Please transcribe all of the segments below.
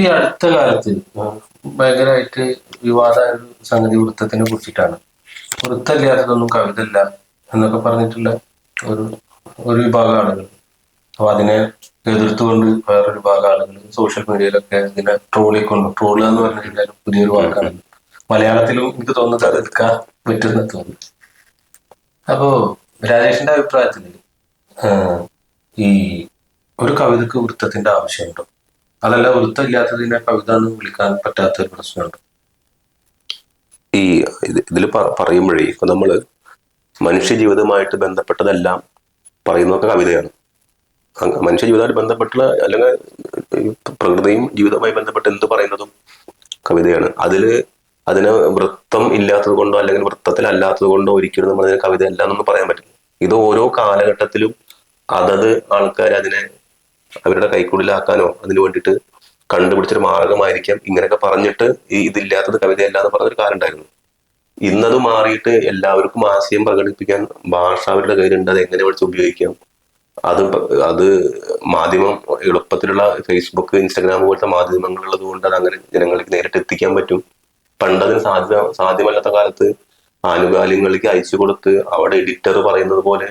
ഈ അടുത്ത കാലത്ത് ഭയങ്കരമായിട്ട് വിവാദ സംഗതി വൃത്തത്തിനെ കുറിച്ചിട്ടാണ്. വൃത്തമില്ലാത്തതൊന്നും കവിത ഇല്ല എന്നൊക്കെ പറഞ്ഞിട്ടുള്ള ഒരു ഒരു വിഭാഗം ആളുകൾ. അപ്പൊ അതിനെ എതിർത്തുകൊണ്ട് വേറൊരു വിഭാഗം ആളുകൾ സോഷ്യൽ മീഡിയയിലൊക്കെ ഇതിനെ ട്രോളിക്കൊണ്ട് ട്രോൾ എന്ന് പറഞ്ഞു കഴിഞ്ഞാൽ പുതിയൊരു വാക്കാണ്. മലയാളത്തിലും എനിക്ക് തോന്നുന്നത് അത് എടുക്കാൻ പറ്റുന്ന തോന്നുന്നു. അപ്പോ രാജേഷിന്റെ അഭിപ്രായത്തിൽ ഈ ഒരു കവിതക്ക് വൃത്തത്തിന്റെ ആവശ്യമുണ്ടോ? അതല്ല വൃത്തം ഇല്ലാത്തതിനെ കവിത എന്ന് വിളിക്കാൻ പറ്റാത്ത ഒരു പ്രശ്നമുണ്ട്. ഈ ഇതിൽ പറയുമ്പോഴേ ഇപ്പൊ നമ്മൾ മനുഷ്യ ജീവിതവുമായിട്ട് ബന്ധപ്പെട്ടതെല്ലാം പറയുന്നതൊക്കെ കവിതയാണ്. മനുഷ്യ ജീവിതമായിട്ട് ബന്ധപ്പെട്ടുള്ള അല്ലെങ്കിൽ പ്രകൃതിയും ജീവിതവുമായി ബന്ധപ്പെട്ട് എന്ത് പറയുന്നതും കവിതയാണ്. അതിൽ അതിന് വൃത്തം ഇല്ലാത്തത് കൊണ്ടോ അല്ലെങ്കിൽ വൃത്തത്തിലല്ലാത്തത് കൊണ്ടോ ഒരിക്കലും നമ്മൾ അതിന് കവിത അല്ല എന്നൊന്നും പറയാൻ പറ്റില്ല. ഇത് ഓരോ കാലഘട്ടത്തിലും അതത് ആൾക്കാർ അതിനെ അവരുടെ കൈക്കുള്ളിലാക്കാനോ അതിന് വേണ്ടിയിട്ട് കണ്ടുപിടിച്ചൊരു മാർഗമായിരിക്കാം. ഇങ്ങനെയൊക്കെ പറഞ്ഞിട്ട് ഈ ഇതില്ലാത്തത് കവിതയല്ല എന്ന് പറഞ്ഞൊരു കാലം ഉണ്ടായിരുന്നു. ഇന്നത് മാറിയിട്ട് എല്ലാവർക്കും ആശയം പ്രകടിപ്പിക്കാൻ ഭാഷ അവരുടെ കയ്യിലുണ്ട് അത് എങ്ങനെ വിളിച്ച് ഉപയോഗിക്കാം? അത് അത് മാധ്യമം എളുപ്പത്തിലുള്ള ഫേസ്ബുക്ക് ഇൻസ്റ്റാഗ്രാം പോലത്തെ മാധ്യമങ്ങൾ ഉള്ളത് കൊണ്ട് അത് അങ്ങനെ ജനങ്ങൾക്ക് നേരിട്ട് എത്തിക്കാൻ പറ്റും. പണ്ടതിന് സാധ്യത സാധ്യമല്ലാത്ത കാലത്ത് ആനുകാലികങ്ങളിലേക്ക് അയച്ചു കൊടുത്ത് അവിടെ എഡിറ്റർ പറയുന്നത് പോലെ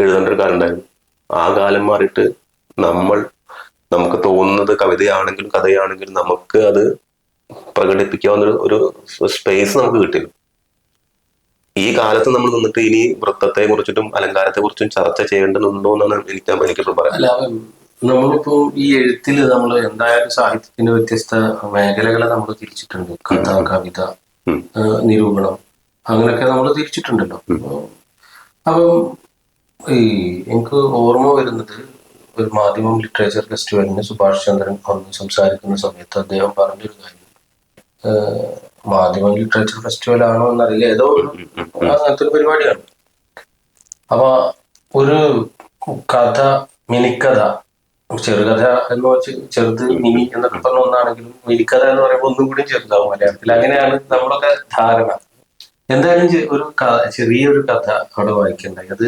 എഴുതേണ്ട ഒരു കാലം ഉണ്ടായിരുന്നു. ആ കാലം മാറിയിട്ട് നമ്മൾ നമുക്ക് തോന്നുന്നത് കവിതയാണെങ്കിലും കഥയാണെങ്കിലും നമുക്ക് അത് പ്രകടിപ്പിക്കാവുന്ന ഒരു- സ്പേസ് നമുക്ക് കിട്ടില്ല. ഈ കാലത്ത് നമ്മൾ നിന്നിട്ട് ഇനി വൃത്തത്തെ കുറിച്ചിട്ടും അലങ്കാരത്തെ കുറിച്ചും ചർച്ച ചെയ്യേണ്ടതുണ്ടോ എന്നാണ് എനിക്ക് എനിക്കിപ്പോൾ പറയാം നമ്മളിപ്പോ ഈ എഴുത്തിൽ നമ്മൾ എന്തായാലും സാഹിത്യത്തിന്റെ വ്യത്യസ്ത മേഖലകളെ നമ്മൾ തിരിച്ചിട്ടുണ്ട്. കഥ കവിത നിരൂപണം അങ്ങനെയൊക്കെ നമ്മൾ തിരിച്ചിട്ടുണ്ടല്ലോ. അപ്പം ഈ എനിക്ക് ഓർമ്മ വരുന്നത് ഒരു മാധ്യമം ലിറ്ററേച്ചർ ഫെസ്റ്റിവലിന് സുഭാഷ് ചന്ദ്രൻ വന്ന് സംസാരിക്കുന്ന സമയത്ത് അദ്ദേഹം പറഞ്ഞൊരു കാര്യം. മാധ്യമം ലിറ്ററേച്ചർ ഫെസ്റ്റിവൽ ആണോ എന്നറിയില്ല. ഏതോ അങ്ങനത്തെ ഒരു പരിപാടിയാണ്. അപ്പൊ ഒരു കഥ മിനിക്കഥ ചെറുകഥ എന്ന് വെച്ച് ചെറുത് മിനി എന്നൊക്കെ പറഞ്ഞ ഒന്നാണെങ്കിലും മിനിക്കഥ എന്ന് പറയുമ്പോൾ ഒന്നും കൂടി ചെറുതാവും മലയാളത്തിൽ അങ്ങനെയാണ് നമ്മളൊക്കെ ധാരണ. എന്തായാലും ഒരു ചെറിയൊരു കഥ അവിടെ വായിക്കണ്ടായി. അത്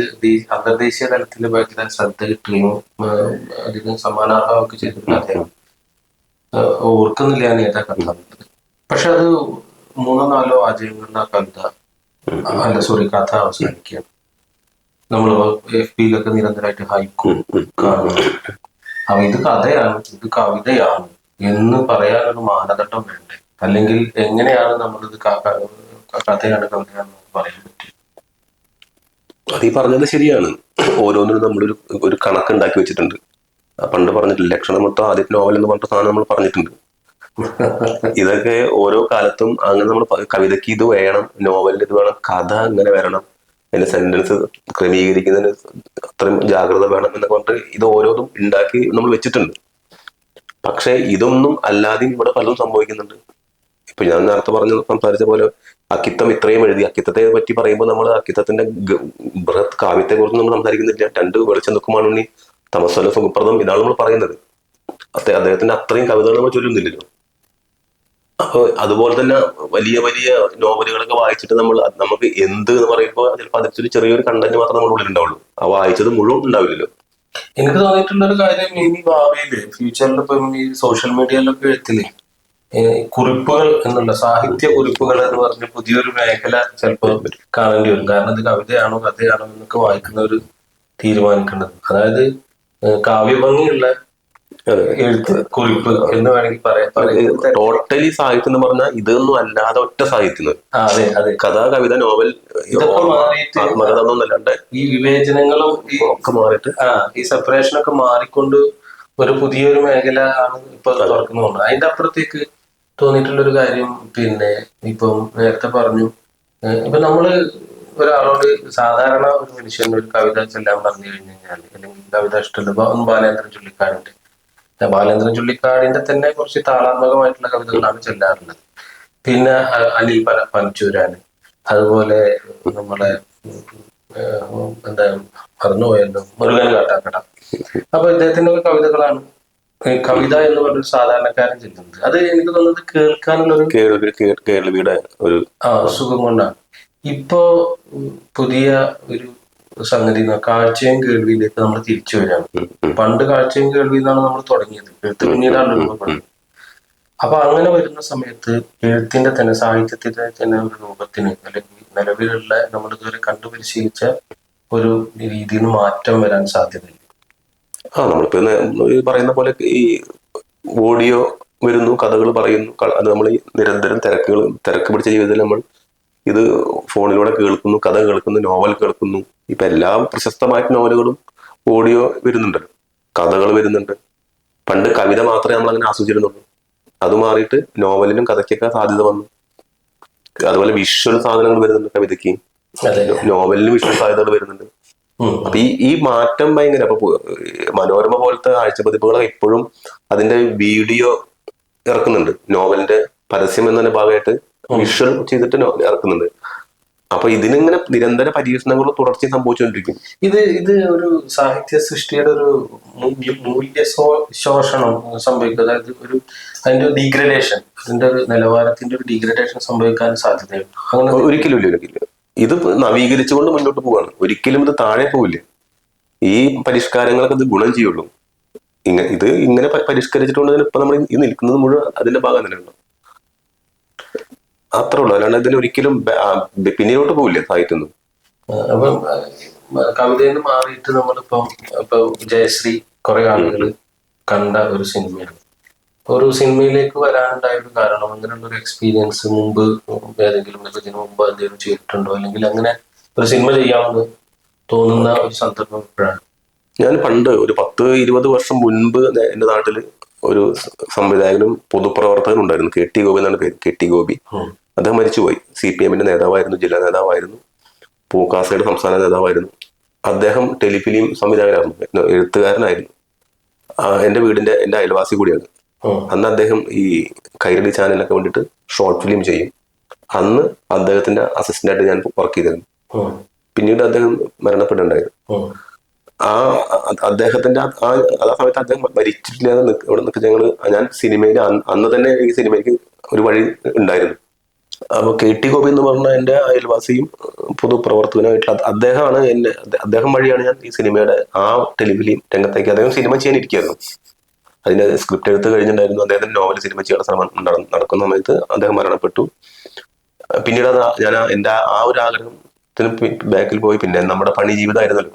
അന്തർദേശീയ തലത്തിൽ ഭയങ്കര ശ്രദ്ധ കിട്ടുകയും അധികം സമ്മാനാർഹമൊക്കെ ചെയ്തിട്ടുള്ള ആ, ഓർക്കുന്നില്ല ഞാൻ ഏതാ കഥ പക്ഷെ അത് മൂന്നോ നാലോ വാചകങ്ങളിൽ ആ കവിത അല്ല സോറി കഥ അവസാനിക്കുകയാണ്. നമ്മൾ എഫ് പിയിലൊക്കെ നിരന്തരമായിട്ട് ഹൈക്കു കാണുന്നു അപ്പൊ ഇത് കഥയാണ് ഇത് കവിതയാണ്. എന്ന് പറയാനൊരു മാനദണ്ഡം വേണ്ടേ? അല്ലെങ്കിൽ എങ്ങനെയാണ് നമ്മളിത് കഥയാണ് കവിതയാണ് പറയാൻ പറ്റും അത് ഈ പറഞ്ഞത് ശരിയാണ്. ഓരോന്നിനും നമ്മളൊരു ഒരു കണക്ക് ഉണ്ടാക്കി വെച്ചിട്ടുണ്ട് പണ്ട് പറഞ്ഞിട്ടില്ല ലക്ഷണമൊത്ത ആദ്യത്തെ നോവൽ എന്ന് പറഞ്ഞ സാധനം നമ്മൾ പറഞ്ഞിട്ടുണ്ട്. ഇതൊക്കെ ഓരോ കാലത്തും അങ്ങനെ നമ്മൾ കവിതയ്ക്ക് ഇത് വേണം നോവലിൽ ഇത് വേണം കഥ അങ്ങനെ വരണം അതിന്റെ സെന്റൻസ് ക്രമീകരിക്കുന്നതിന് അത്രയും ജാഗ്രത വേണം എന്നൊക്കെ പറഞ്ഞിട്ട് ഇത് ഓരോന്നും ഉണ്ടാക്കി നമ്മൾ വെച്ചിട്ടുണ്ട്. പക്ഷെ ഇതൊന്നും അല്ലാതെയും ഇവിടെ പലതും സംഭവിക്കുന്നുണ്ട്. ഇപ്പൊ ഞാൻ നേരത്തെ പറഞ്ഞ സംസാരിച്ച പോലെ അക്കിത്തം ഇത്രയും എഴുതി. അക്കിത്തത്തെ പറ്റി പറയുമ്പോൾ നമ്മൾ അക്കിത്തത്തിന്റെ ബൃഹത് കാവ്യത്തെ കുറിച്ച് നമ്മൾ സംസാരിക്കുന്നില്ല. രണ്ട് വെളിച്ചം നിൽക്കുമാണുണ്ണി തമസ്വല സുഖപ്രദം ഇതാണ് നമ്മൾ പറയുന്നത്. അദ്ദേഹത്തിന്റെ അത്രയും കവിതകൾ നമ്മൾ ചൊല്ലുന്നില്ലല്ലോ. അപ്പൊ അതുപോലെ തന്നെ വലിയ വലിയ നോവലുകളൊക്കെ വായിച്ചിട്ട് നമ്മൾ നമുക്ക് എന്ത് എന്ന് പറയുമ്പോൾ ചിലപ്പോൾ അതിലൊരു ചെറിയൊരു കണ്ടന്റ് മാത്രമേ നമ്മുടെ ഉള്ളിൽ ഉണ്ടാവുള്ളൂ ആ വായിച്ചത് മുഴുവൻ ഉണ്ടാവില്ലല്ലോ. എനിക്ക് തോന്നിയിട്ടുള്ള ഒരു കാര്യം ഇനി ഭാവിയിൽ ഫ്യൂച്ചറിൽ ഇപ്പം ഈ സോഷ്യൽ മീഡിയയിലൊക്കെ എഴുത്തിൽ ഏ, കുറിപ്പുകൾ എന്നുള്ള സാഹിത്യ കുറിപ്പുകൾ എന്ന് പറഞ്ഞ പുതിയൊരു മേഖല ചിലപ്പോൾ കാണേണ്ടി വരും. കാരണം ഇത് കവിതയാണോ കഥയാണോ എന്നൊക്കെ വായിക്കുന്ന വായിക്കുന്നവർ തീരുമാനിക്കേണ്ടത്. അതായത് കാവ്യഭംഗിയുള്ള. എഴുത്ത് കുറിപ്പ് എന്ന് വേണമെങ്കിൽ പറയാം. ടോട്ടലി സാഹിത്യം എന്ന് പറഞ്ഞാൽ ഇതൊന്നും അല്ലാതെ ഒറ്റ സാഹിത്യം അതെ അതെ. കഥ കവിത നോവൽ മാറിയിട്ട് ആത്മകഥ ഒന്നും അല്ലാണ്ട് ഈ വിവേചനങ്ങളും ഈ ഒക്കെ മാറിയിട്ട്. ആ ഈ സെപ്പറേഷനൊക്കെ മാറിക്കൊണ്ട് ഒരു പുതിയൊരു മേഖല ആണ് ഇപ്പൊ തുറക്കുന്നുണ്ട്. അതിന്റെ അപ്പുറത്തേക്ക് തോന്നിയിട്ടുള്ള ഒരു കാര്യം പിന്നെ ഇപ്പം നേരത്തെ പറഞ്ഞു ഇപ്പൊ നമ്മൾ ഒരാളോട് സാധാരണ ഒരു മനുഷ്യൻ ഒരു കവിത ചെല്ലാൻ പറഞ്ഞു കഴിഞ്ഞു കഴിഞ്ഞാൽ അല്ലെങ്കിൽ കവിത ഇഷ്ടമുള്ള ബാലേന്ദ്രൻ ചുള്ളിക്കാടിന്റെ ബാലേന്ദ്രൻ ചുള്ളിക്കാടിന്റെ തന്നെ കുറച്ച് താളാത്മകമായിട്ടുള്ള കവിതകളാണ് ചെല്ലാറുള്ളത്. പിന്നെ അലി പന പനച്ചൂരാന് അതുപോലെ നമ്മളെ എന്താ മറന്നുപോയല്ലോ മുരുകൻ കാട്ടാക്കട. അപ്പൊ ഇദ്ദേഹത്തിന്റെ കവിതകളാണ് കവിത എന്ന് പറഞ്ഞൊരു സാധാരണക്കാരൻ ചെല്ലുന്നത് അത് എനിക്ക് തോന്നുന്നത് കേൾക്കാനുള്ള ഒരു കേരള ഒരു ആ സുഖം കൊണ്ടാണ്. ഇപ്പോ പുതിയ ഒരു സംഗതി കാഴ്ചയും കേൾവിയിലേക്ക് നമ്മൾ തിരിച്ചു വരികയാണ് ഉം. പണ്ട് കാഴ്ചയും കേൾവി എന്നാണ് നമ്മൾ തുടങ്ങിയത്. എഴുത്ത് പിന്നീടാണ് അപ്പൊ അങ്ങനെ വരുന്ന സമയത്ത് എഴുത്തിന്റെ തന്നെ സാഹിത്യത്തിന്റെ തന്നെ ഒരു രൂപത്തിന് അല്ലെങ്കിൽ നിലവിലുള്ള നമ്മൾ ഇതുവരെ കണ്ടുപരിശീലിച്ച ഒരു രീതിയിൽ മാറ്റം വരാൻ സാധ്യതയില്ല. ആ നമ്മളിപ്പോ ഈ പറയുന്ന പോലെ ഈ ഓഡിയോ വരുന്നു കഥകൾ പറയുന്നു അത് നമ്മൾ ഈ നിരന്തരം തിരക്കുകൾ തിരക്ക് പിടിച്ച ജീവിതത്തിൽ നമ്മൾ ഇത് ഫോണിലൂടെ കേൾക്കുന്നു കഥ കേൾക്കുന്നു നോവൽ കേൾക്കുന്നു. ഇപ്പൊ എല്ലാ പ്രശസ്തമായ നോവലുകളും ഓഡിയോ വരുന്നുണ്ട്. കഥകൾ വരുന്നുണ്ട്. പണ്ട് കവിത മാത്രമേ നമ്മൾ അങ്ങനെ ആസ്വദിച്ചിരുന്നുള്ളൂ. അത് മാറിയിട്ട് നോവലിനും കഥയ്ക്കൊക്കെ സാധ്യത വന്നു. അതുപോലെ വിഷ്വൽ സാധനങ്ങൾ വരുന്നുണ്ട് കവിതയ്ക്ക്. നോവലിനും വിഷ്വൽ സാധ്യതകൾ വരുന്നുണ്ട്. അപ്പൊ ഈ ഈ മാറ്റം ഭയങ്കര അപ്പൊ മനോരമ പോലത്തെ ആഴ്ച പതിപ്പുകൾ ഇപ്പോഴും അതിന്റെ വീഡിയോ ഇറക്കുന്നുണ്ട്. നോവലിന്റെ പരസ്യം എന്നതിന്റെ ഭാഗമായിട്ട് വിഷ്വൽ ചെയ്തിട്ട് നോവൽ ഇറക്കുന്നുണ്ട്. അപ്പൊ ഇതിനിങ്ങനെ നിരന്തര പരീക്ഷണങ്ങൾ തുടർച്ചയായി സംഭവിച്ചുകൊണ്ടിരിക്കും. ഇത് ഇത് ഒരു സാഹിത്യ സൃഷ്ടിയുടെ ഒരു മൂല്യ ശോഷണം സംഭവിക്കുക അതായത് ഒരു അതിന്റെ ഡീഗ്രഡേഷൻ അതിന്റെ ഒരു നിലവാരത്തിന്റെ ഒരു ഡീഗ്രഡേഷൻ സംഭവിക്കാൻ സാധ്യതയുണ്ട്. അങ്ങനെ ഒരിക്കലും ഇല്ല ഒരിക്കലും ഇത് നവീകരിച്ചുകൊണ്ട് മുന്നോട്ട് പോവാണ്. ഒരിക്കലും ഇത് താഴെ പോവില്ല. ഈ പരിഷ്കാരങ്ങളൊക്കെ ഇത് ഗുണം ചെയ്യുള്ളൂ. ഇങ്ങനെ ഇത് ഇങ്ങനെ പരിഷ്കരിച്ചിട്ടുണ്ടെങ്കിൽ പരിഷ്കരിച്ചിട്ടുണ്ട് ഇപ്പൊ നമ്മൾ ഈ നിൽക്കുന്നത് മുഴുവൻ അതിന്റെ ഭാഗം തന്നെയാണ് അത്രേ ഉള്ളൂ. അല്ലാണ്ട് ഇതിന് ഒരിക്കലും പിന്നിലോട്ട് പോവില്ല സാഹിത്യം. അപ്പം കവിതയിൽ നിന്ന് മാറിയിട്ട് നമ്മളിപ്പം ഇപ്പൊ ജയശ്രീ കുറെ ആളുകൾ കണ്ട ഒരു സിനിമയാണ്. ഒരു സിനിമയിലേക്ക് വരാനുണ്ടായ ഒരു കാരണം അങ്ങനെയുള്ള ഒരു എക്സ്പീരിയൻസ് മുമ്പ് ഏതെങ്കിലും ഇതിനു മുമ്പ് എന്തെങ്കിലും ചെയ്തിട്ടുണ്ടോ? അല്ലെങ്കിൽ അങ്ങനെ ഒരു സിനിമ ചെയ്യാമെന്ന് തോന്നുന്ന ഒരു സന്ദർഭം എപ്പോഴാണ്? ഞാൻ പണ്ട് ഒരു പത്ത് ഇരുപത് വർഷം മുൻപ് എന്റെ നാട്ടിൽ ഒരു സംവിധായകനും പൊതുപ്രവർത്തകനും ഉണ്ടായിരുന്നു. കെ ടി ഗോപി എന്നാണ് പേര് കെ ടി ഗോപി. അദ്ദേഹം മരിച്ചുപോയി. സി പി എമ്മിന്റെ നേതാവായിരുന്നു ജില്ലാ നേതാവായിരുന്നു. പൂക്കാസയുടെ സംസ്ഥാന നേതാവായിരുന്നു. അദ്ദേഹം ടെലിഫിലിം സംവിധായകനായിരുന്നു. എഴുത്തുകാരനായിരുന്നു. എന്റെ എന്റെ വീടിന്റെ എന്റെ അയൽവാസി കൂടിയാണ്. അന്ന് അദ്ദേഹം ഈ കൈരളി ചാനലിനൊക്കെ വേണ്ടിയിട്ട് ഷോർട്ട് ഫിലിം ചെയ്യും. അന്ന് അദ്ദേഹത്തിന്റെ അസിസ്റ്റന്റ് ആയിട്ട് ഞാൻ വർക്ക് ചെയ്തിരുന്നു. പിന്നീട് അദ്ദേഹം മരണപ്പെട്ടുണ്ടായിരുന്നു ആ. അദ്ദേഹത്തിന്റെ ആ ആ സമയത്ത് അദ്ദേഹം മരിച്ചിട്ടില്ലാതെ ഇവിടെ നിൽക്കുന്ന ഞങ്ങൾ ഞാൻ സിനിമയിൽ അന്ന് തന്നെ ഈ സിനിമയ്ക്ക് ഒരു വഴി ഉണ്ടായിരുന്നു. അപ്പൊ കെ ടി ഗോപി എന്ന് പറഞ്ഞ എന്റെ അയൽവാസിയും പൊതുപ്രവർത്തകനുമായിട്ടുള്ള അദ്- അദ്ദേഹമാണ് എന്റെ അദ്ദേ- അദ്ദേഹം വഴിയാണ് ഞാൻ ഈ സിനിമയുടെ ആ ടെലിവിലിയും രംഗത്തേക്ക് അദ്ദേഹം സിനിമ ചെയ്യാൻ ഇരിക്കുകയായിരുന്നു അതിന്റെ സ്ക്രിപ്റ്റ് എടുത്ത് കഴിഞ്ഞിട്ടുണ്ടായിരുന്നു. അദ്ദേഹത്തിന്റെ നോവൽ സിനിമ ചെയ്യാൻ ശ്രമം നട- നടക്കുന്ന സമയത്ത് അദ്ദേഹം മരണപ്പെട്ടു. പിന്നീട് അത് ഞാൻ എന്റെ എന്റെ ആ- ഒരു ആഗ്രഹത്തിന് ബാക്കിൽ പോയി. പിന്നെ നമ്മുടെ പണി ജീവിതമായിരുന്നല്ലോ.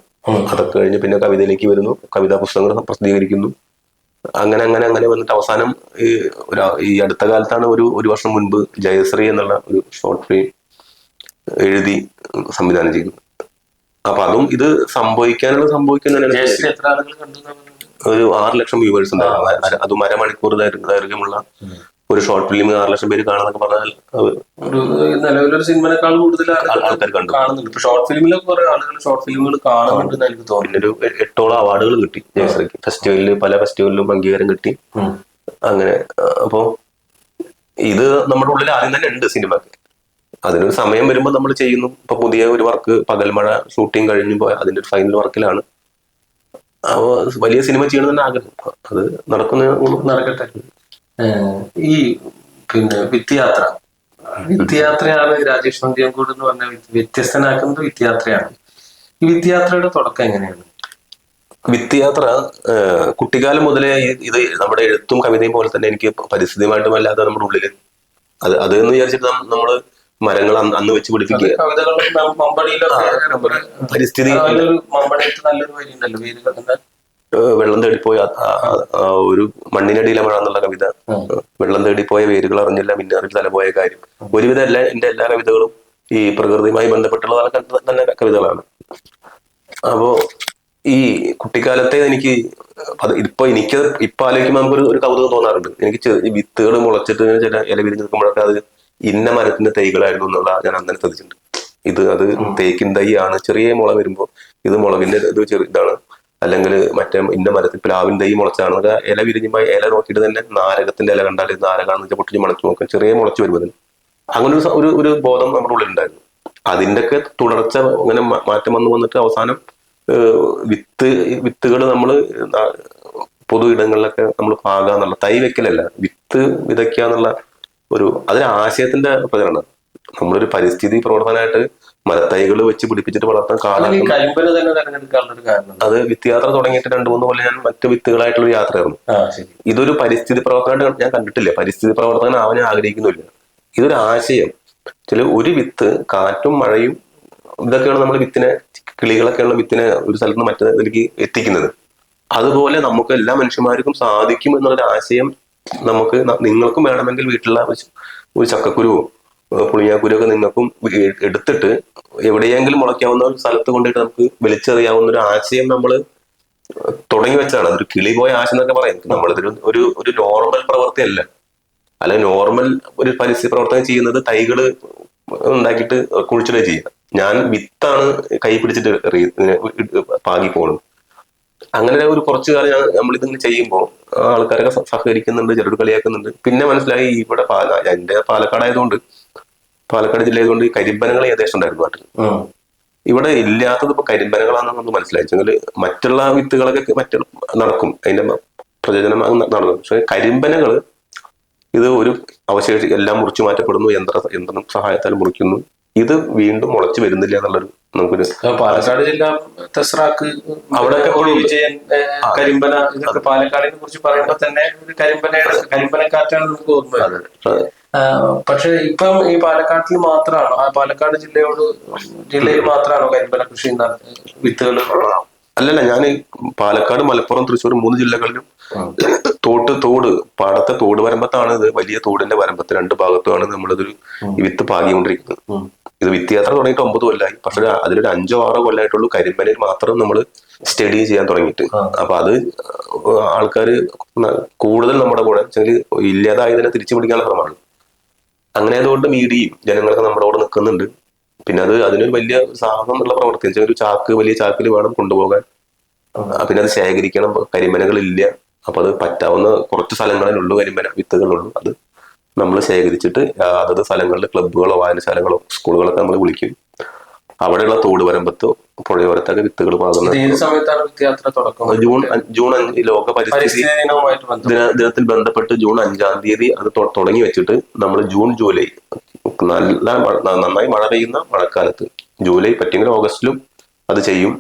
അതൊക്കെ കഴിഞ്ഞ് പിന്നെ കവിതയിലേക്ക് വരുന്നു. കവിതാ പുസ്തകങ്ങൾ പ്രസിദ്ധീകരിക്കുന്നു. അങ്ങനെ അങ്ങനെ അങ്ങനെ വന്നിട്ട് അവസാനം ഈ ഒരു ഈ അടുത്ത കാലത്താണ് ഒരു ഒരു വർഷം മുൻപ് ജയശ്രീ എന്നുള്ള ഒരു ഷോർട്ട് ഫിലിം എഴുതി സംവിധാനം ചെയ്യുന്നത് അപ്പൊ അതും ഇത് സംഭവിക്കാനുള്ള സംഭവിക്കുന്ന ഒരു ആറ് ലക്ഷം വ്യൂവേഴ്സ് ഉണ്ടായിരുന്നു. അതും അരമണിക്കൂർ ദൈർഘ്യമുള്ള ഒരു ഷോർട്ട് ഫിലിം ആറ് ലക്ഷം പേര് കാണാന്നൊക്കെ പറഞ്ഞാൽ നിലവിലൊരു സിനിമനേക്കാൾ കൂടുതൽ ആൾക്കാർ കണ്ടു. കാണുന്നുണ്ട്. ഷോർട്ട് ഫിലിമിലൊക്കെ കുറെ ആളുകൾ ഷോർട്ട് ഫിലിമുകൾ കാണുന്നുണ്ട് എനിക്ക് തോന്നുന്നു. ഒരു എട്ടോളം അവാർഡുകൾ കിട്ടി ജയശ്രീക്ക്. ഫെസ്റ്റിവലിൽ പല ഫെസ്റ്റിവലിലും അംഗീകാരം കിട്ടി. അങ്ങനെ അപ്പൊ ഇത് നമ്മുടെ ഉള്ളിൽ ആദ്യം തന്നെ ഉണ്ട് സിനിമ അതിനൊരു സമയം വരുമ്പോൾ നമ്മൾ ചെയ്യുന്നു. ഇപ്പൊ പുതിയ ഒരു വർക്ക് പകൽമഴ ഷൂട്ടിംഗ് കഴിഞ്ഞു പോയ അതിന്റെ ഒരു ഫൈനൽ വർക്കിലാണ് അപ്പോ വലിയ സിനിമ ചെയ്യണം തന്നെ ആഗ്രഹം. അത് നടക്കുന്ന നടക്കട്ടെ. ഈ പിന്നെ വിദ്യാത്ര വിദ്യാത്രയാണ് രാജേഷ് നന്ദിയൻകൂട് എന്ന് പറഞ്ഞ വ്യ- വ്യത്യസ്തനാക്കുന്നത് വിദ്യാത്രയാണ് ഈ വിദ്യാത്രയുടെ തുടക്കം എങ്ങനെയാണ്? വിദ്യാത്ര കുട്ടിക്കാലം മുതലേ ഇത് നമ്മുടെ എഴുത്തും കവിതയും പോലെ തന്നെ എനിക്ക് പരിസ്ഥിതിയുമായിട്ടും അല്ലാതെ നമ്മുടെ ഉള്ളിൽ അത് അത് എന്ന് വിചാരിച്ചിട്ട് നം- നമ്മൾ മരങ്ങൾ അന്ന് വെച്ച് പിടിപ്പിക്കുക. പരിസ്ഥിതി വെള്ളം തേടിപ്പോയ ഒരു മണ്ണിനടിയിലെ മഴ എന്നുള്ള കവിത വെള്ളം തേടിപ്പോയ വേരുകൾ അറിഞ്ഞില്ല മിന്നറിൽ തല തലപോയ കാര്യം. ഒരുവിധം എല്ലാ എന്റെ എല്ലാ കവിതകളും ഈ പ്രകൃതിയുമായി ബന്ധപ്പെട്ടുള്ള തന്നെ കവിതകളാണ്. അപ്പോ ഈ കുട്ടിക്കാലത്തെ എനിക്ക് ഇപ്പൊ എനിക്ക് ഇപ്പൊ ആലോചിക്കുമ്പോൾ നമുക്കൊരു ഒരു കൗതുകം തോന്നാറുണ്ട്. എനിക്ക് വിത്തുകൾ മുളച്ചിട്ട് ചില ഇല വിരിഞ്ഞ് നിൽക്കുമ്പോഴൊക്കെ അത് ഇന്ന മരത്തിന്റെ തൈകളായിരുന്നു എന്നുള്ള ഞാൻ അന്നേരം ശ്രദ്ധിച്ചിട്ടുണ്ട്. ഇത് അത് തേക്കിൻ തൈ ആണ്. ചെറിയ മുള വരുമ്പോൾ ഇത് മുളകിന്റെ ഇത് ചെറിയ ഇതാണ്. അല്ലെങ്കിൽ മറ്റേ ഇന്ന മരത്തിൽ പ്ലാവിൻ തൈ മുളച്ചാണ്. ഇല വിരിഞ്ഞുമ്പോൾ ഇല നോക്കിയിട്ട് തന്നെ നാരകത്തിന്റെ ഇല കണ്ടാൽ ഇത് നാരകാണെന്ന് വെച്ചാൽ പൊട്ടിച്ച് മുളച്ചു നോക്കാം ചെറിയ മുളച്ചു വരുമ്പോൾ അങ്ങനെ ഒരു ഒരു ബോധം നമ്മുടെ ഉള്ളിൽ ഉണ്ടായിരുന്നു. അതിന്റെയൊക്കെ തുടർച്ച അങ്ങനെ മാറ്റം വന്ന് വന്നിട്ട് അവസാനം വിത്ത് വിത്തുകൾ നമ്മൾ പൊതു ഇടങ്ങളിലൊക്കെ നമ്മൾ പാകാന്നുള്ള തൈ വെക്കലല്ല. വിത്ത് വിതയ്ക്കുക എന്നുള്ള ഒരു അതൊരു ആശയത്തിന്റെ പ്രചരണം നമ്മളൊരു പരിസ്ഥിതി പ്രവർത്തനമായിട്ട് മരത്തൈകൾ വെച്ച് പിടിപ്പിച്ചിട്ട് വളർത്താൻ കാരണം. അത് വിത്ത് യാത്ര തുടങ്ങിയിട്ട് രണ്ടു മൂന്ന് കൊല്ലം ഞാൻ മറ്റു വിത്തുകളായിട്ടുള്ള യാത്രയായിരുന്നു. ഇതൊരു പരിസ്ഥിതി പ്രവർത്തനമായിട്ട് ഞാൻ കണ്ടിട്ടില്ല. പരിസ്ഥിതി പ്രവർത്തകൻ ആവാൻ ഞാൻ ആഗ്രഹിക്കുന്നില്ല ഇതൊരു ആശയം. ചില ഒരു വിത്ത് കാറ്റും മഴയും ഇതൊക്കെയാണ് നമ്മൾ വിത്തിനെ കിളികളൊക്കെയുള്ള വിത്തിനെ ഒരു സ്ഥലത്ത് നിന്ന് മറ്റേതിലേക്ക് എത്തിക്കുന്നത്. അതുപോലെ നമുക്ക് എല്ലാ മനുഷ്യന്മാർക്കും സാധിക്കും എന്നുള്ളൊരു ആശയം നമുക്ക് നിങ്ങൾക്കും വേണമെങ്കിൽ വീട്ടിലുള്ള ഒരു ചക്കക്കുരുവോ ഏഹ് പുളിയാക്കുരുവോ ഒക്കെ നിങ്ങൾക്കും എടുത്തിട്ട് എവിടെയെങ്കിലും മുളയ്ക്കാവുന്ന ഒരു സ്ഥലത്ത് കൊണ്ടിട്ട് നമുക്ക് വലിച്ചെറിയാവുന്ന ഒരു ആശയം നമ്മൾ തുടങ്ങി വെച്ചാണ് അതൊരു കിളി പോയ ആശയം എന്നൊക്കെ പറയും. നമ്മളിതൊരു ഒരു ഒരു നോർമൽ പ്രവൃത്തിയല്ല അല്ല നോർമൽ ഒരു പരിസ്ഥിതി പ്രവർത്തനം ചെയ്യുന്നത് തൈകൾ ഉണ്ടാക്കിയിട്ട് കുഴിച്ചിടുക ചെയ്യുക. ഞാൻ വിത്താണ് കൈ പിടിച്ചിട്ട് പാകി പോകുന്നത് അങ്ങനെ ഒരു കുറച്ചു കാലം ഞാൻ നമ്മളിതിങ്ങനെ ചെയ്യുമ്പോൾ ആൾക്കാരൊക്കെ സഹകരിക്കുന്നുണ്ട് ചിലർ കളിയാക്കുന്നുണ്ട്. പിന്നെ മനസ്സിലായി ഇവിടെ പാല എന്റെ പാലക്കാട് ആയതുകൊണ്ട് പാലക്കാട് ജില്ല ആയതുകൊണ്ട് ഈ കരിമ്പനകൾ ഏകദേശം ഉണ്ടായിരുന്നു നാട്ടിൽ ഇവിടെ ഇല്ലാത്തത് ഇപ്പൊ കരിമ്പനകളാണെന്ന് നമുക്ക് മനസ്സിലായിച്ചെങ്കിൽ മറ്റുള്ള വിത്തുകളൊക്കെ മറ്റു നടക്കും. അതിന്റെ പ്രചോദനം നടന്നു പക്ഷെ കരിമ്പനകൾ ഇത് ഒരു അവശേഷി എല്ലാം മുറിച്ചു മാറ്റപ്പെടുന്നു. യന്ത്ര യന്ത്രം സഹായത്താൽ മുറിക്കുന്നു. ഇത് വീണ്ടും മുളച്ചു വരുന്നില്ല എന്നുള്ളൊരു നമുക്കൊരു ആ, പാലക്കാട് ജില്ല തെസ്രാക്ക് അവിടെയൊക്കെ വിജയൻ കരിമ്പന ഇതൊക്കെ പാലക്കാടിനെ കുറിച്ച് പറയുമ്പോൾ തന്നെ ഒരു കരിമ്പനയുടെ കരിമ്പനക്കാറ്റാണ് നമുക്ക് ഓർമ്മ വരുന്നത്. പക്ഷെ ഇപ്പം ഈ പാലക്കാട്ടിൽ മാത്രമാണോ ആ പാലക്കാട് ജില്ലയോട് ജില്ലയിൽ മാത്രമാണോ കരിമ്പന കൃഷി വിത്തുകൾ അല്ലല്ല ഞാൻ പാലക്കാട് മലപ്പുറം തൃശ്ശൂർ മൂന്ന് ജില്ലകളിലും തോട്ട് തോട് പാടത്തെ തോട് വരമ്പത്താണ് ഇത് വലിയ തോടിന്റെ വരമ്പത്ത് രണ്ട് ഭാഗത്തുമാണ് നമ്മളിതൊരു വിത്ത് പാകിക്കൊണ്ടിരിക്കുന്നത്. ഇത് വിദ്യാത്ര യാത്ര തുടങ്ങിയിട്ട് ഒമ്പത് കൊല്ലമായി പക്ഷെ അതിലൊരു അഞ്ചോ ആറോ കൊല്ലമായിട്ടുള്ളൂ കരിമ്പനയിൽ മാത്രം നമ്മൾ സ്റ്റഡി ചെയ്യാൻ തുടങ്ങിയിട്ട്. അപ്പൊ അത് ആൾക്കാർ കൂടുതൽ നമ്മുടെ കൂടെ ഇല്ലാതായതിനെ തിരിച്ചു പിടിക്കാനുള്ള ശ്രമമാണ്. അങ്ങനെ ആയതുകൊണ്ട് മീഡിയയും ജനങ്ങളൊക്കെ നമ്മുടെ കൂടെ നിൽക്കുന്നുണ്ട്. പിന്നെ അത് അതിനൊരു വലിയ സാഹസം എന്നുള്ള പ്രവർത്തി ഒരു ചാക്ക് വലിയ ചാക്കിൽ വേണം കൊണ്ടുപോകാൻ. പിന്നെ അത് ശേഖരിക്കണം. കരിമ്പനകളില്ല. അപ്പൊ അത് പറ്റാവുന്ന കുറച്ച് സ്ഥലങ്ങളിലുള്ളൂ കരിമന വിത്തുകളുള്ളൂ അത് നമ്മൾ ശേഖരിച്ചിട്ട് അതത് സ്ഥലങ്ങളിൽ ക്ലബ്ബുകളോ വായനശാലകളോ സ്കൂളുകളൊക്കെ നമ്മൾ വിളിക്കും. അവിടെയുള്ള തോട് വരമ്പത്തോ പുഴയോരത്തൊക്കെ വിത്തുകൾ പാകുന്നത് ജൂൺ ജൂൺ അഞ്ച് ലോക പരിസ്ഥിതി ദിനത്തിൽ ബന്ധപ്പെട്ട് ജൂൺ അഞ്ചാം തീയതി അത് തുടങ്ങി വെച്ചിട്ട് നമ്മൾ ജൂൺ ജൂലൈ നല്ല നന്നായി മഴ പെയ്യുന്ന മഴക്കാലത്ത് ജൂലൈ പറ്റുമെങ്കിൽ ഓഗസ്റ്റിലും അത് ചെയ്യും.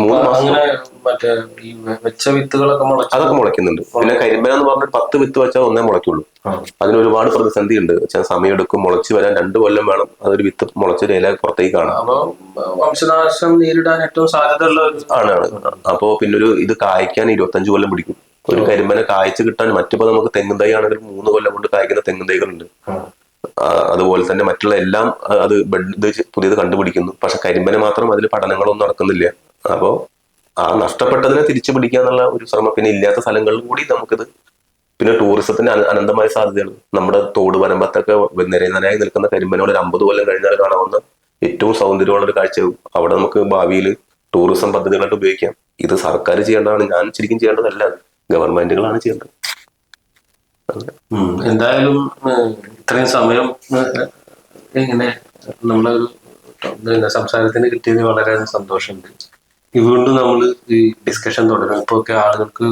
മൂന്ന് മാസം. അങ്ങനെ മറ്റേ ഈ വെച്ച വിത്തുകളൊക്കെ മുളച്ചു അതൊക്കെ മുളയ്ക്കുന്നുണ്ട്. പിന്നെ കരിമ്പന എന്ന് പറഞ്ഞിട്ട് പത്ത് വിത്ത് വെച്ചാൽ ഒന്നേ മുളയ്ക്കുള്ളൂ. അതിന് ഒരുപാട് പ്രതിസന്ധി ഉണ്ട് വെച്ചാൽ സമയമെടുക്കും മുളച്ച് വരാൻ രണ്ട് കൊല്ലം വേണം. അതൊരു വിത്ത് മുളച്ചൊരു ഇല പുറത്തേക്ക് കാണാം അപ്പൊ വംശനാശം നേരിടാൻ ഏറ്റവും സാധ്യതയുള്ള ആണ് ആണ്. അപ്പോ പിന്നെ ഒരു ഇത് കായ്ക്കാൻ ഇരുപത്തഞ്ച് കൊല്ലം പിടിക്കും. ഒരു കരിമ്പന കായ്ച്ചു കിട്ടാൻ മറ്റിപ്പോ നമുക്ക് തെങ്ങും തൈ ആണെങ്കിൽ മൂന്ന് കൊല്ലം കൊണ്ട് കായ്ക്കുന്ന തെങ്ങും തൈകളുണ്ട്. അതുപോലെ തന്നെ മറ്റുള്ള എല്ലാം അത് ബെഡ് പുതിയത് കണ്ടുപിടിക്കുന്നു. പക്ഷെ കരിമ്പന മാത്രം അതിൽ പഠനങ്ങളൊന്നും നടക്കുന്നില്ല. അപ്പോ ആ നഷ്ടപ്പെട്ടതിനെ തിരിച്ചു പിടിക്കുക എന്നുള്ള ഒരു ശ്രമം. പിന്നെ ഇല്ലാത്ത സ്ഥലങ്ങളിലും കൂടി നമുക്കിത് പിന്നെ ടൂറിസത്തിന് അന- അനന്തമായ സാധ്യതകൾ നമ്മുടെ തോട് വരമ്പത്തൊക്കെ നിരനിരയായി നിൽക്കുന്ന കരിമ്പനോട് ഒരു അമ്പത് കൊല്ലം കഴിഞ്ഞാൽ കാണാവുന്ന ഏറ്റവും സൗന്ദര്യമുള്ള ഒരു കാഴ്ചയാവും. അവിടെ നമുക്ക് ഭാവിയിൽ ടൂറിസം പദ്ധതികളായിട്ട് ഉപയോഗിക്കാം. ഇത് സർക്കാർ ചെയ്യേണ്ടതാണ്. ഞാൻ ശരിക്കും ചെയ്യേണ്ടതല്ല. ഗവൺമെന്റുകളാണ് ചെയ്യേണ്ടത്. എന്തായാലും ഇത്രയും സമയം എങ്ങനെ നമ്മളൊരു സംസാരത്തിന് കിട്ടിയത് വളരെ സന്തോഷമുണ്ട്. വീണ്ടും നമ്മൾ ഈ ഡിസ്കഷൻ തുടരും. ഇപ്പൊ ഒക്കെ ആളുകൾക്ക്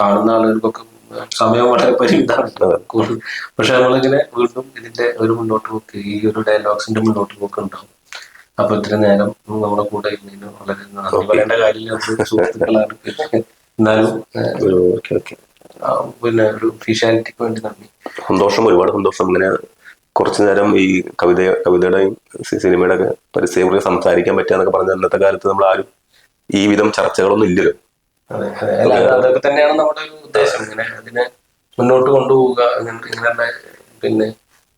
കാണുന്ന ആളുകൾക്കൊക്കെ സമയം വളരെ പരിമിതമാണ്. പക്ഷെ നമ്മളിങ്ങനെ വീണ്ടും ഇതിന്റെ ഒരു മുന്നോട്ട് പോക്ക് ഈ ഒരു ഡയലോഗ്സിന്റെ മുന്നോട്ട് പോക്ക് ഉണ്ടാവും. അപ്പൊ ഇത്രയും നേരം നമ്മുടെ കൂടെ ഇരുന്നതിന് വളരെ നന്ദി. പറയേണ്ട കാര്യമില്ല. സുഹൃത്തുക്കളാണ്. എന്നാലും പിന്നെ ഒരു ഫിഷ്യാലിറ്റിക്ക് വേണ്ടി നന്ദി. സന്തോഷം ഒരുപാട് സന്തോഷം. ഇങ്ങനെ കുറച്ചു നേരം ഈ കവിത കവിതയുടെയും സിനിമയുടെ ഒക്കെ പരിസ്ഥിതിയെ സംസാരിക്കാൻ പറ്റുക എന്നൊക്കെ പറഞ്ഞ അന്നത്തെ കാലത്ത് നമ്മൾ ആരും ഈ വിധം ചർച്ചകളൊന്നും ഇല്ലല്ലോ അതൊക്കെ തന്നെയാണ് നമ്മുടെ ഉദ്ദേശം. ഇങ്ങനെ അതിനെ മുന്നോട്ട് കൊണ്ടുപോവുക ഇങ്ങനെയുള്ള പിന്നെ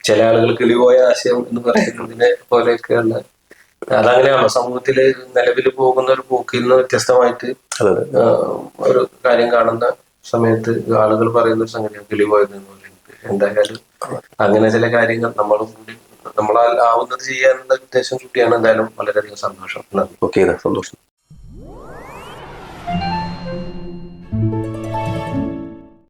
ചില ആളുകൾ കിളിപോയ ആശയം എന്ന് പറയുന്നതിനെ പോലെയൊക്കെയുള്ള അതങ്ങനെയാണോ? സമൂഹത്തിൽ നിലവിൽ പോകുന്ന ഒരു പോക്കിൽ നിന്ന് വ്യത്യസ്തമായിട്ട് ഒരു കാര്യം കാണുന്ന സമയത്ത് ആളുകൾ പറയുന്ന ഒരു സംഗതിയാണ് കിളിപോയത് എന്തായാലും അങ്ങനെ ചില കാര്യങ്ങൾ നമ്മളും കൂടി നമ്മളാൽ ആവുന്നത് ചെയ്യാനുള്ള ഉദ്ദേശം കൂടിയാണ് എന്തായാലും വളരെയധികം സന്തോഷം. ഓക്കെ സന്തോഷം.